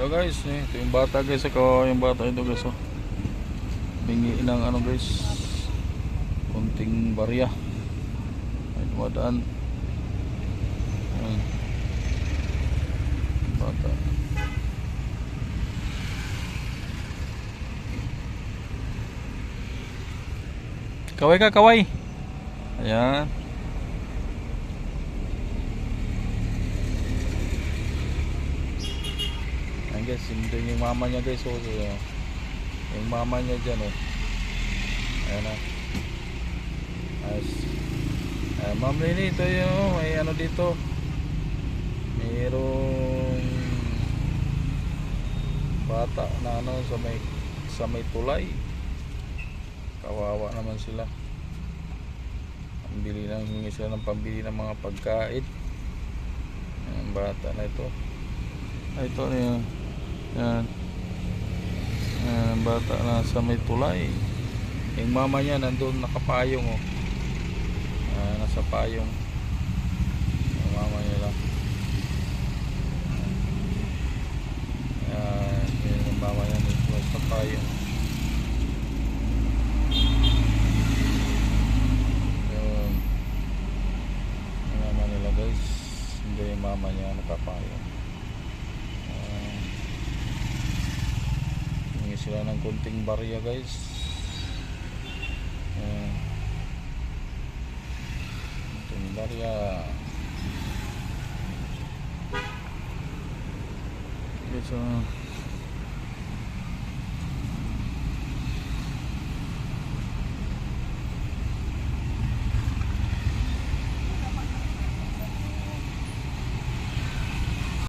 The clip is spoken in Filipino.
Hello guys, eh, ito yung bata guys, ako yung bata ito guys. Oh. Bingi ng ano guys, kunting barya. Ay dumadaan. Ayun. Bata. Kaway ka, kaway. Ayan. Ayan guys, yun yung mama niya guys. Oh, so, yung mama niya dyan oh. Ayan na. Ayos. Ayan, ma'am Lini, ito yung oh, may ano dito. Mayroong bata na ano sa may sa may tulay. Kawawa naman sila. Ang bili lang hingi sila ng pambili ng mga pagkain. Ayan, bata na ito. Ay, ito na yun. Yan. Yan, bata na sa may tulay. Yung mama niya nandun nakapayong oh. Ah, nasa payong. Yung mama niya lang. Yan, yun yung mama niya nasa payong. Yun. Yung mama guys. Yung mama niya nakapayong. Ah, Hingi sila ng kunting barya guys. Ayan. Kunting barya. Guys, ah.